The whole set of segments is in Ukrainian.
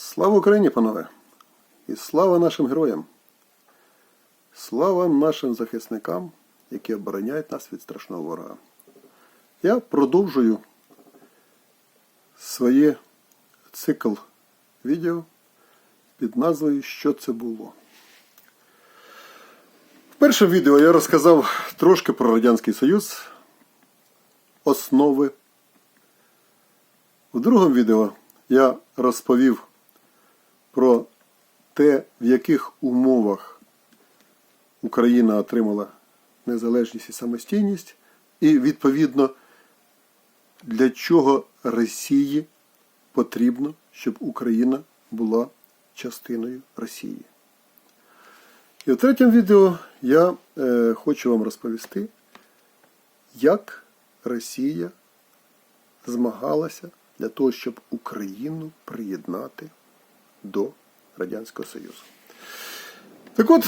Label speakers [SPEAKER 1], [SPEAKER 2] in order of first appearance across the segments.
[SPEAKER 1] Слава Україні, панове! І слава нашим героям! Слава нашим захисникам, які обороняють нас від страшного ворога. Я продовжую своє цикл відео під назвою Що це було. В першому відео я розказав трошки про Радянський Союз, основи. В другому відео я розповів те, в яких умовах Україна отримала незалежність і самостійність, і відповідно для чого Росії потрібно, щоб Україна була частиною Росії. І в третьому відео я е, хочу вам розповісти, як Росія змагалася для того, щоб Україну приєднати до Радянського Союзу. Так от,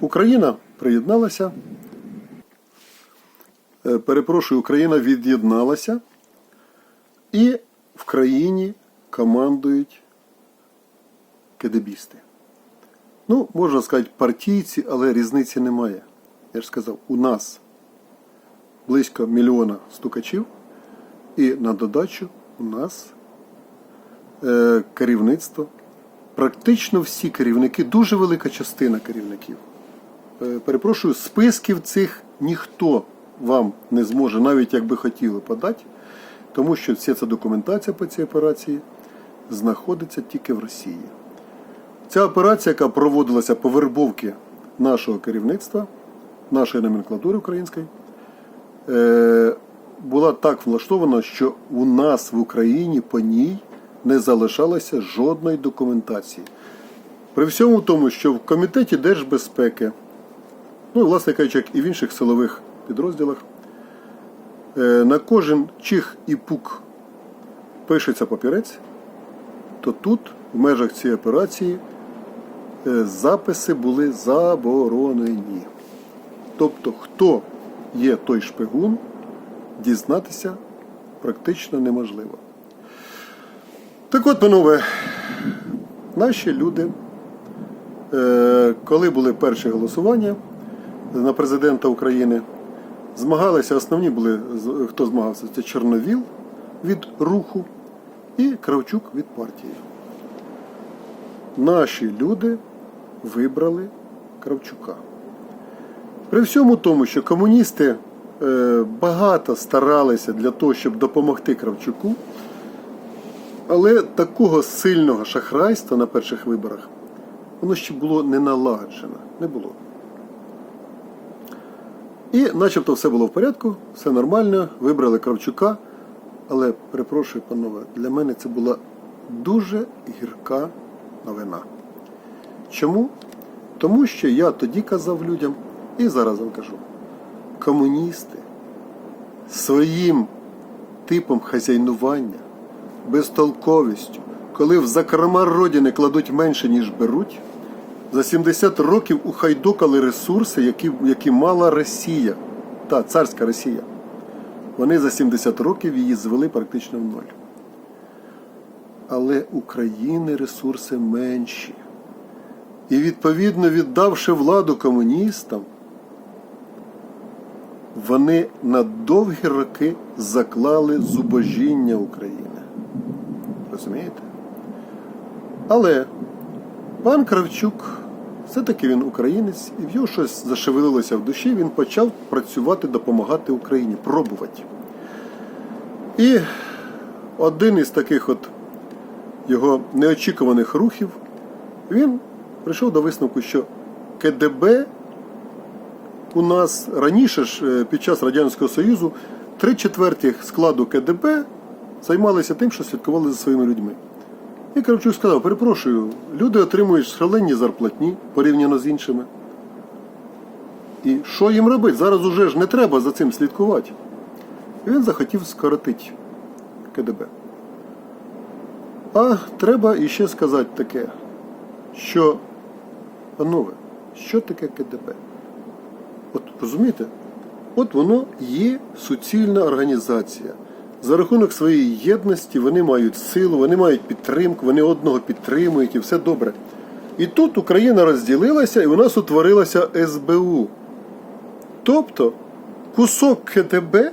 [SPEAKER 1] Україна приєдналася. Е, Перепрошую, Україна від'єдналася, і в країні командують кедебісти. Ну, можна сказати, партійці, але різниці немає. Я ж сказав, у нас близько мільйона стукачів, і на додачу у нас керівництво. Практично всі керівники, дуже велика частина керівників. Е, перепрошую, списків цих ніхто вам не зможе, навіть якби хотіли подати, тому що вся ця документація по цій операції знаходиться тільки в Росії. Ця операція, яка проводилася по вербовці нашого керівництва, нашої номенклатури української, е, була так влаштована, що у нас в Україні по ній не залишалося жодної документації. При всьому тому, що в Комітеті держбезпеки, ну, і, власне кажучи, як і в інших силових підрозділах, е, на кожен чих і пук пишеться папірець, то тут, в межах цієї операції, е, записи були заборонені. Тобто, хто є той шпигун, дізнатися практично неможливо. Так от, панове, наші люди, е, коли були перші голосування на президента України, змагалися, основні були, хто змагався, це Чорновіл від руху і Кравчук від партії. Наші люди вибрали Кравчука. При всьому тому, що комуністи е, багато старалися для того, щоб допомогти Кравчуку, але такого сильного шахрайства на перших виборах воно ще було не налагоджено. Не було. І начебто все було в порядку, все нормально, вибрали Кравчука. Але, перепрошую, панове, для мене це була дуже гірка новина. Чому? Тому що я тоді казав людям, і зараз вам кажу, комуністи своїм типом хазяйнування, безтолковістю, коли в закрома родини кладуть менше, ніж беруть, за 70 років ухайдокали ресурси, які, які мала Росія, та царська Росія. Вони за 70 років її звели практично в ноль. Але України ресурси менші. І відповідно віддавши владу комуністам, вони на довгі роки заклали зубожіння України. Розумієте? Але пан Кравчук, все-таки він українець, і в його щось зашевелилося в душі, він почав працювати, допомагати Україні, пробувати. І один із таких от його неочікуваних рухів, він прийшов до висновку, що КДБ у нас раніше ж е, під час Радянського Союзу три четверті складу КДБ займалися тим, що слідкували за своїми людьми. І Кравчук сказав, перепрошую, люди отримують шалені зарплатні порівняно з іншими. І що їм робити? Зараз уже ж не треба за цим слідкувати. І він захотів скоротити КДБ. А треба іще сказати таке, що, панове, що таке КДБ? От розумієте? От воно є суцільна організація, За рахунок своєї єдності вони мають силу, вони мають підтримку, вони одного підтримують і все добре. І тут Україна розділилася і у нас утворилася СБУ. Тобто кусок КДБ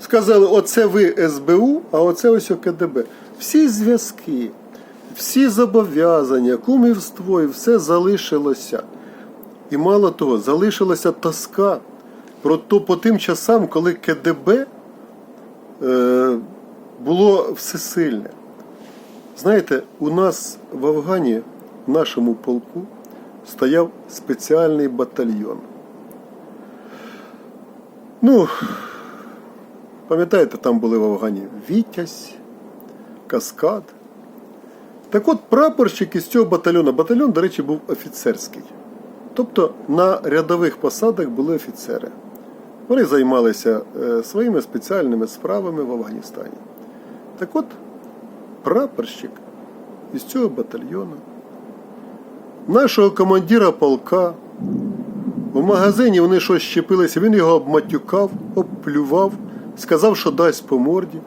[SPEAKER 1] сказали, оце ви СБУ, а оце ось КДБ. Всі зв'язки, всі зобов'язання, кумівство і все залишилося. І мало того, залишилася тоска про то по тим часам, коли КДБ було всесильне. Знаєте, у нас в Афгані, в нашому полку, стояв спеціальний батальйон. Ну, пам'ятаєте, там були в Афгані Вітязь, Каскад. Так от прапорщик із цього батальйону, батальйон, до речі, був офіцерський. Тобто на рядових посадах були офіцери. Вони займалися е, своїми спеціальними справами в Афганістані. Так от, прапорщик із цього батальйону, нашого командира полка, у магазині вони щось щепилися, він його обматюкав, обплював, сказав, що дасть по морді.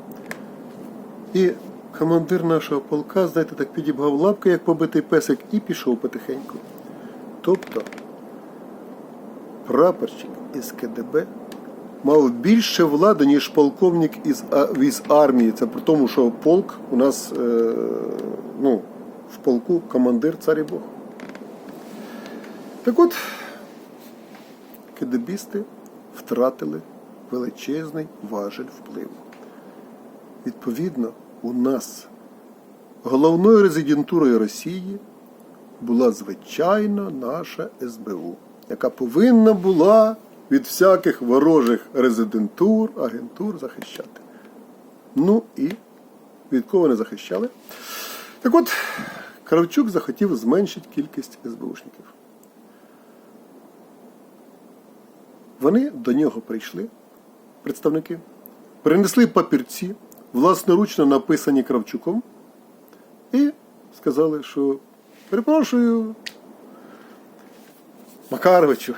[SPEAKER 1] І командир нашого полка, знаєте, так підібгав лапки, як побитий песик, і пішов потихеньку. Тобто прапорщик із КДБ мав більше влади, ніж полковник із, із армії. Це при тому, що полк у нас е, ну, в полку командир цар і Бог. Так от, КДБісти втратили величезний важель впливу. Відповідно, у нас головною резидентурою Росії була звичайно наша СБУ, яка повинна була від всяких ворожих резидентур, агентур захищати. Ну і від кого не захищали? Так от, Кравчук захотів зменшити кількість СБУшників. Вони до нього прийшли, представники, принесли папірці, власноручно написані Кравчуком, і сказали, що перепрошую, Макаровичу,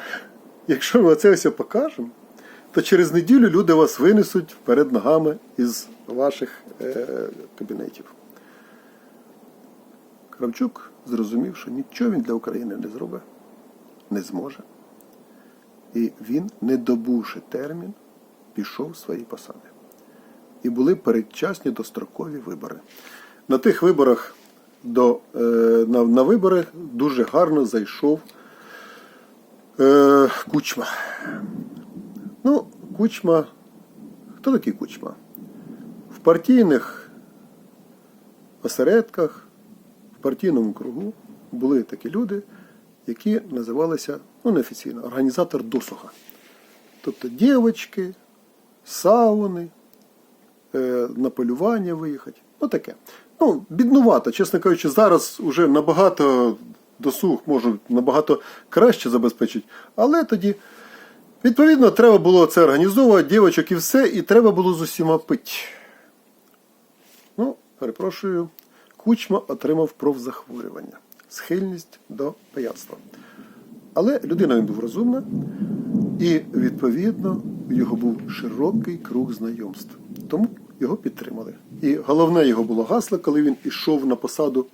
[SPEAKER 1] якщо ми оце все покажемо, то через неділю люди вас винесуть перед ногами із ваших е, кабінетів. Кравчук зрозумів, що нічого він для України не зробить, не зможе. І він, не добувши термін, пішов з свої посади. І були передчасні дострокові вибори. На тих виборах до, е, на, на вибори дуже гарно зайшов е, Кучма. Ну, Кучма. Хто такий Кучма? В партійних осередках, в партійному кругу були такі люди, які називалися, ну неофіційно, організатор досуга. Тобто дівочки, сауни, е, на полювання виїхати. Ну таке. Ну, біднувато, чесно кажучи, зараз вже набагато досуг можуть набагато краще забезпечити. Але тоді, відповідно, треба було це організовувати, дівочок і все, і треба було з усіма пити. Ну, перепрошую, Кучма отримав профзахворювання, схильність до пияцтва. Але людина він був розумна, і відповідно у його був широкий круг знайомств. Тому його підтримали. І головне його було гасло, коли він ішов на посаду.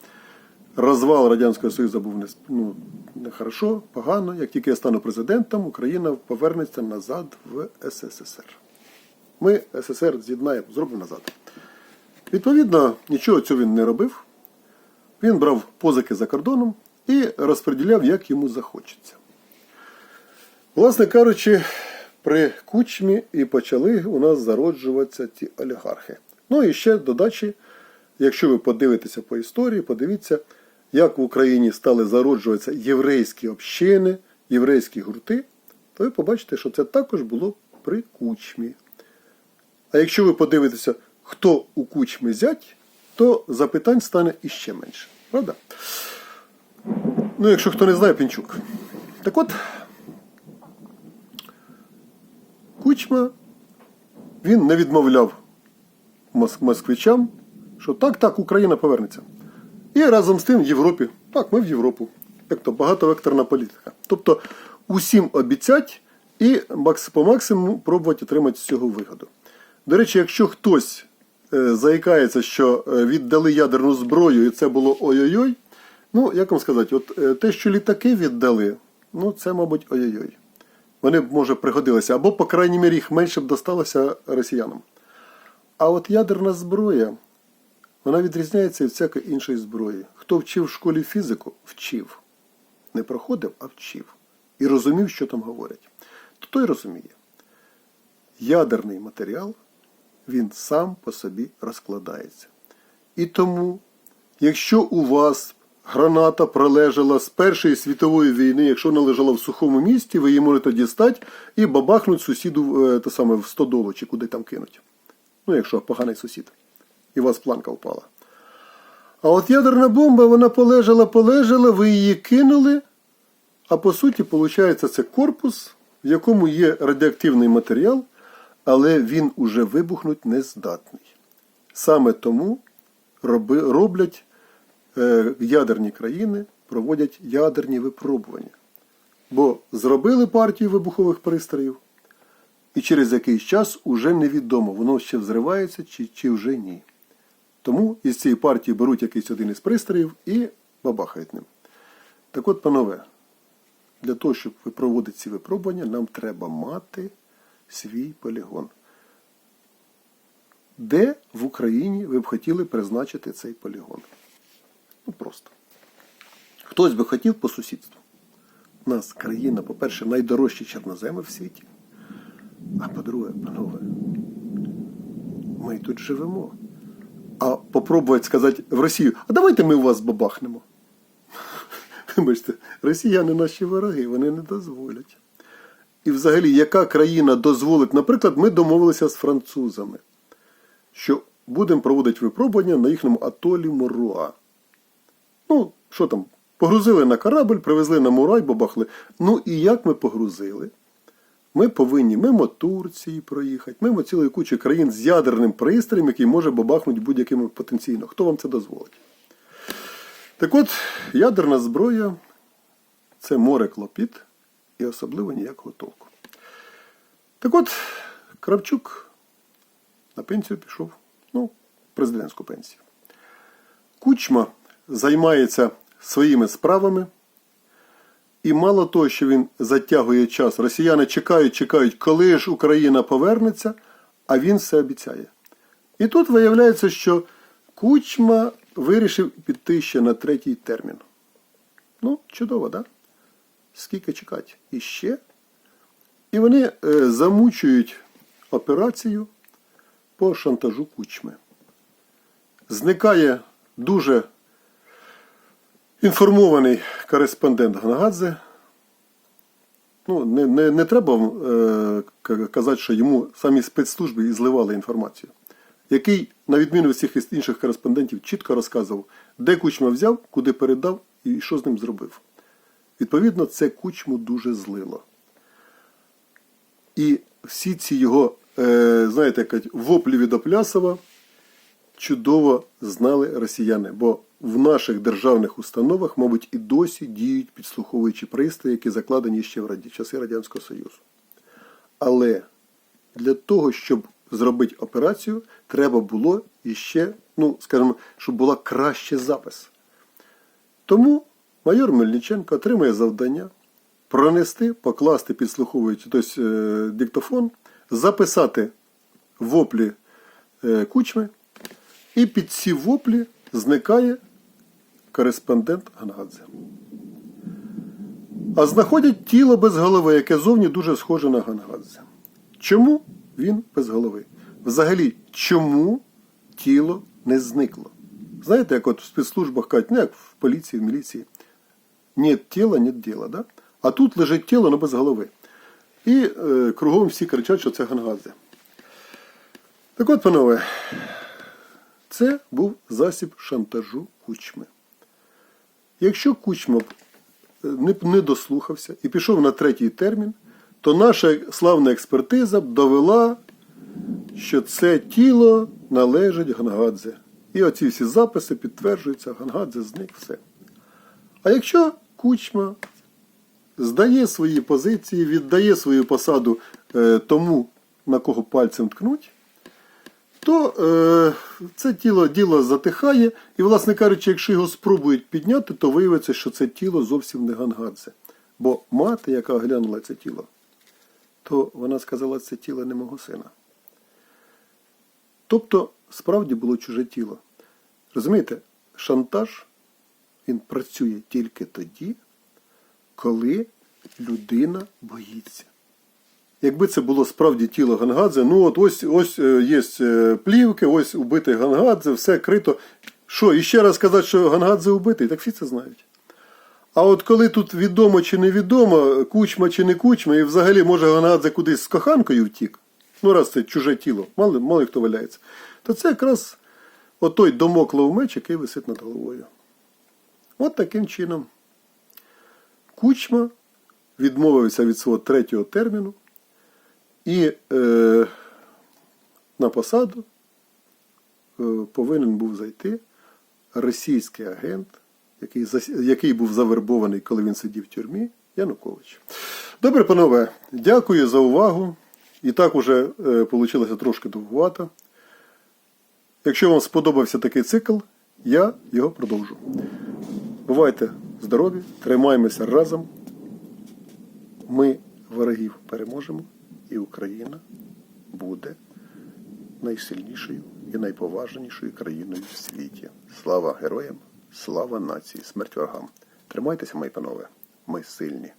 [SPEAKER 1] Розвал Радянського Союзу був не, ну, нехорошо, погано. Як тільки я стану президентом, Україна повернеться назад в СССР. Ми СССР з'єднаємо, зробимо назад. Відповідно, нічого цього він не робив. Він брав позики за кордоном і розподіляв, як йому захочеться. Власне кажучи, при кучмі і почали у нас зароджуватися ці олігархи. Ну і ще додачі, якщо ви подивитеся по історії, подивіться, як в Україні стали зароджуватися єврейські общини, єврейські гурти, то ви побачите, що це також було при кучмі. А якщо ви подивитеся, хто у кучмі зять, то запитань стане іще менше. Правда? Ну, якщо хто не знає, Пінчук. Так от, Кучма, він не відмовляв москвичам, що так, так, Україна повернеться. І разом з тим в Європі. Так, ми в Європу. Як то багатовекторна політика. Тобто усім обіцять і по максимуму пробувати отримати з цього вигоду. До речі, якщо хтось е, заїкається, що е, віддали ядерну зброю, і це було ой-ой-ой. Ну, як вам сказати, от е, те, що літаки віддали, ну це, мабуть, ой-ой-ой. Вони б, може, пригодилися, або, по крайній мірі, їх менше б досталося росіянам. А от ядерна зброя, вона відрізняється від всякої іншої зброї. Хто вчив в школі фізику, вчив. Не проходив, а вчив. І розумів, що там говорять. То той розуміє. Ядерний матеріал, він сам по собі розкладається. І тому, якщо у вас граната пролежала з Першої світової війни, якщо вона лежала в сухому місті, ви її можете дістати і бабахнуть сусіду е, те саме, в стодолу чи куди там кинуть. Ну, якщо поганий сусід. І у вас планка впала. А от ядерна бомба, вона полежала, полежала, ви її кинули. А по суті, виходить, це корпус, в якому є радіоактивний матеріал, але він уже вибухнути не здатний. Саме тому роблять е, ядерні країни, проводять ядерні випробування. Бо зробили партію вибухових пристроїв, і через якийсь час уже невідомо, воно ще взривається чи, чи вже ні. Тому із цієї партії беруть якийсь один із пристроїв і бабахають ним. Так от, панове, для того, щоб проводити ці випробування, нам треба мати свій полігон. Де в Україні ви б хотіли призначити цей полігон? Ну просто. Хтось би хотів по сусідству. У нас країна, по-перше, найдорожчі чорноземи в світі. А по-друге, панове, ми тут живемо. Попробувати сказати в Росію, а давайте ми у вас бабахнемо. Вибачте, росіяни наші вороги, вони не дозволять. І взагалі, яка країна дозволить, наприклад, ми домовилися з французами, що будемо проводити випробування на їхньому атолі Моруа. Ну, що там, погрузили на корабль, привезли на Мурай, бабахли. Ну і як ми погрузили? Ми повинні мимо Турції проїхати, мимо цілої кучі країн з ядерним пристроєм, який може бабахнути будь-яким потенційно. Хто вам це дозволить? Так от, ядерна зброя це море клопіт і особливо ніякого толку. Так от, Кравчук на пенсію пішов, ну, президентську пенсію. Кучма займається своїми справами. І мало того, що він затягує час, росіяни чекають, чекають, коли ж Україна повернеться, а він все обіцяє. І тут виявляється, що Кучма вирішив піти ще на третій термін. Ну, чудово, так? Да? Скільки чекати? І ще. І вони е, замучують операцію по шантажу Кучми. Зникає дуже інформований кореспондент Ганагадзе. Ну, не, не, не треба е, казати, що йому самі спецслужби і зливали інформацію, який, на відміну від всіх інших кореспондентів, чітко розказував, де кучма взяв, куди передав і що з ним зробив. Відповідно, це кучму дуже злило. І всі ці його, е, знаєте, воплі від Оплясова чудово знали росіяни, бо в наших державних установах, мабуть, і досі діють підслуховуючі пристрої, які закладені ще в часи Радянського Союзу. Але для того, щоб зробити операцію, треба було іще, ну, скажімо, щоб була краще запис. Тому майор Мельниченко отримує завдання пронести, покласти підслуховуючи тобто, е, диктофон, записати воплі е, кучми, і під ці воплі зникає кореспондент Гангадзе. А знаходять тіло без голови, яке зовні дуже схоже на Гангадзе. Чому він без голови? Взагалі, чому тіло не зникло? Знаєте, як от в спецслужбах кажуть, не як в поліції, в міліції. Нет тіла, нет діла. Да? А тут лежить тіло, але без голови. І е, кругом всі кричать, що це Гангадзе. Так от, панове, це був засіб шантажу кучми. Якщо кучма е, не, дослухався і пішов на третій термін, то наша славна експертиза б довела, що це тіло належить Гангадзе. І оці всі записи підтверджуються, Гангадзе зник все. А якщо кучма здає свої позиції, віддає свою посаду е, тому, на кого пальцем ткнуть, то е, це тіло діло затихає, і, власне кажучи, якщо його спробують підняти, то виявиться, що це тіло зовсім не Гангадзе. Бо мати, яка оглянула це тіло, то вона сказала, це тіло не мого сина. Тобто, справді було чуже тіло. Розумієте, шантаж він працює тільки тоді, коли людина боїться. Якби це було справді тіло Гангадзе, ну от ось ось е, є е, плівки, ось убитий Гангадзе, все крито. Що, і ще раз сказати, що Гангадзе убитий, так всі це знають. А от коли тут відомо чи невідомо, кучма чи не кучма, і взагалі може Гангадзе кудись з коханкою втік, ну раз це чуже тіло, мало, мало хто валяється, то це якраз отой домоклов меч, який висить над головою. От таким чином. Кучма відмовився від свого третього терміну і е, на посаду е, повинен був зайти російський агент, який, який був завербований, коли він сидів в тюрмі, Янукович. Добре, панове, дякую за увагу. І так уже е, вийшло трошки довгувато. Якщо вам сподобався такий цикл, я його продовжу. Бувайте здорові, тримаємося разом. Ми ворогів переможемо, і Україна буде найсильнішою і найповажнішою країною в світі. Слава героям, слава нації, смерть ворогам. Тримайтеся, мої панове, ми сильні.